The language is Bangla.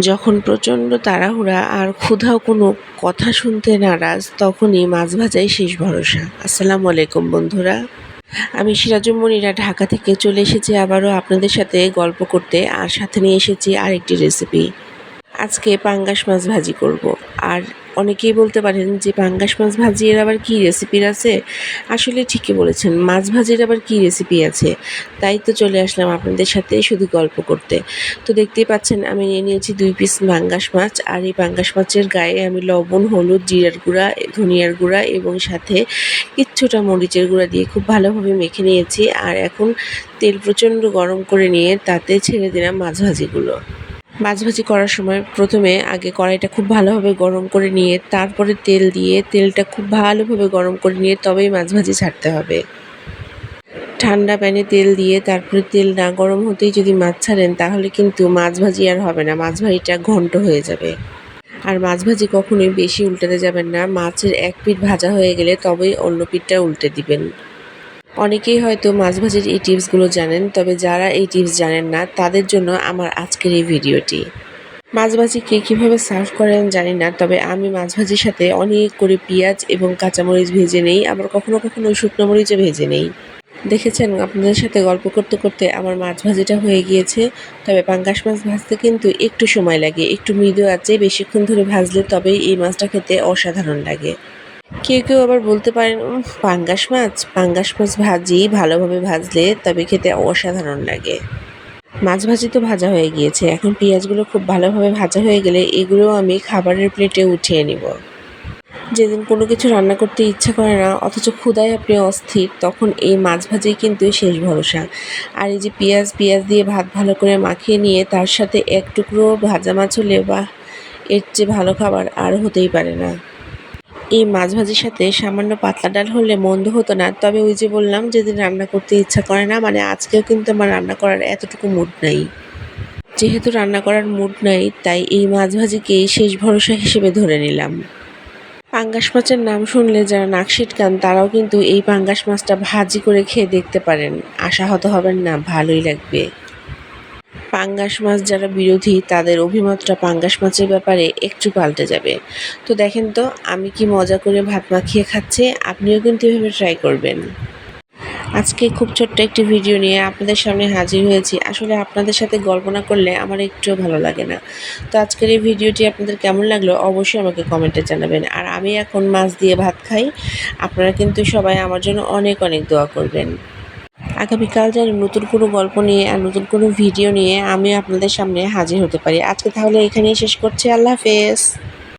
যখন প্রচণ্ড তাড়াহুড়া আর ক্ষুধাও কোনো কথা শুনতে নারাজ, তখনই মাছ ভাজাই শেষ ভরসা। আসসালামু আলাইকুম, বন্ধুরা। আমি সিরাজুম মনিরা ঢাকা থেকে চলে এসেছি। আবারও আপনাদের সাথে গল্প করতে আর সাথে নিয়ে এসেছি আরেকটি রেসিপি আজকে পাঙ্গাস মাছ ভাজি করব। আর অনেকেই বলতে পারেন যে পাঙ্গাস মাছ ভাজি এর আবার কী রেসিপির আছে? আসলে ঠিকই বলেছেন, মাছ ভাজির আবার কী রেসিপি আছে? তাই তো চলে আসলাম আপনাদের সাথে শুধু গল্প করতে। তো দেখতেই পাচ্ছেন, আমি নিয়ে নিয়েছি দুই পিস পাঙ্গাস মাছ, আর এই পাঙ্গাস মাছের গায়ে আমি লবণ, হলুদ, জিরার গুঁড়া, ধনিয়ার গুঁড়া এবং সাথে কিচ্ছুটা মরিচের গুঁড়া দিয়ে খুব ভালোভাবে মেখে নিয়েছি। আর এখন তেল প্রচণ্ড গরম করে নিয়ে তাতে ছেড়ে দিলাম মাছ ভাজিগুলো। মাছ ভাজি করার সময় প্রথমে আগে কড়াইটা খুব ভালোভাবে গরম করে নিয়ে, তারপরে তেল দিয়ে তেলটা খুব ভালোভাবে গরম করে নিয়ে তবেই মাছ ভাজি ছাড়তে হবে। ঠান্ডা প্যানে তেল দিয়ে তারপরে তেল না গরম হতেই যদি মাছ ছাড়েন, তাহলে কিন্তু মাছ ভাজি আর হবে না মাছ ভাজিটা ঘন্ট হয়ে যাবে। আর মাছ ভাজি কখনোই বেশি উল্টাতে যাবেন না, মাছের এক পিঠ ভাজা হয়ে গেলে তবেই অন্য পিঠটা উল্টে দিবেন। অনেকেই হয়তো মাছ ভাজির এই টিপসগুলো জানেন, তবে যারা এই টিপস জানেন না, তাদের জন্য আমার আজকের এই ভিডিওটি। মাছ ভাজি কে কীভাবে সার্ভ করেন জানি না, তবে আমি মাছ ভাজির সাথে অনেক করে পেঁয়াজ এবং কাঁচামরিচ ভেজে নেই, আবার কখনো কখনো শুকনো মরিচও ভেজে নেই। দেখেছেন, আপনাদের সাথে গল্প করতে করতে আমার মাছ ভাজিটা হয়ে গিয়েছে, তবে পাঙ্গাস মাছ ভাজতে কিন্তু একটু সময় লাগে, একটু মৃদু আছে বেশিক্ষণ ধরে ভাজলে তবেই এই মাছটা খেতে অসাধারণ লাগে। কেউ কেউ আবার বলতে পারেন "উম, পাঙ্গাস মাছ? পাঙ্গাস মাছ ভাজি ভালোভাবে ভাজলে তবে খেতে অসাধারণ লাগে। মাছ ভাজি তো ভাজা হয়ে গিয়েছে। এখন পেঁয়াজগুলো খুব ভালোভাবে ভাজা হয়ে গেলে এগুলো আমি খাবারের প্লেটে উঠিয়ে নিব। যেদিন কোনো কিছু রান্না করতে ইচ্ছা করে না অথচ ক্ষুদায় আপনি অস্থির তখন এই মাছ ভাজি কিন্তু শেষ ভরসা। আর এই যে পেঁয়াজ পেঁয়াজ দিয়ে ভাত ভালো করে মাখিয়ে নিয়ে তার সাথে এক টুকরো ভাজা মাছ হলে বা এর চেয়ে ভালো খাবার আর হতেই পারে না। এই মাছ ভাজির সাথে সামান্য পাতলা ডাল হলে মন্দ হতো না। তবে ওই যে বললাম, যেদিন রান্না করতে ইচ্ছা করে না মানে আজকেও কিন্তু আমার রান্না করার এতটুকু মুড নাই। যেহেতু রান্না করার মুড নাই, তাই এই মাছ ভাজিকেই শেষ ভরসা হিসেবে ধরে নিলাম। পাঙ্গাস মাছের নাম শুনলে যারা নাক সিটকান তারাও কিন্তু এই পাঙ্গাস মাছটা ভাজি করে খেয়ে দেখতে পারেন। আশাহত হবেন না, ভালোই লাগবে। পাঙ্গাস মাছ যারা বিরোধী, তাদের অভিমতটা পাঙ্গাস মাছের ব্যাপারে একটু পাল্টে যাবে। তো দেখেন তো, আমি কি মজা করে ভাত মাখিয়ে খাচ্ছি, আপনিও কিন্তু এভাবে ট্রাই করবেন। আজকে খুব ছোট্ট একটি ভিডিও নিয়ে আপনাদের সামনে হাজির হয়েছি। আসলে আপনাদের সাথে গল্প না করলে আমার একটুও ভালো লাগে না। তো আজকের এই ভিডিওটি আপনাদের কেমন লাগল, অবশ্যই আমাকে কমেন্টে জানাবেন। আর আমি এখন মাছ দিয়ে ভাত খাই, আপনারা কিন্তু সবাই আমার জন্য অনেক অনেক দোয়া করবেন। আগামীকাল যেন নতুন কোনো গল্প নিয়ে আর নতুন কোনো ভিডিও নিয়ে আমি আপনাদের সামনে হাজির হতে পারি। আজকে তাহলে এখানেই শেষ করছি। আল্লাহ হাফেজ।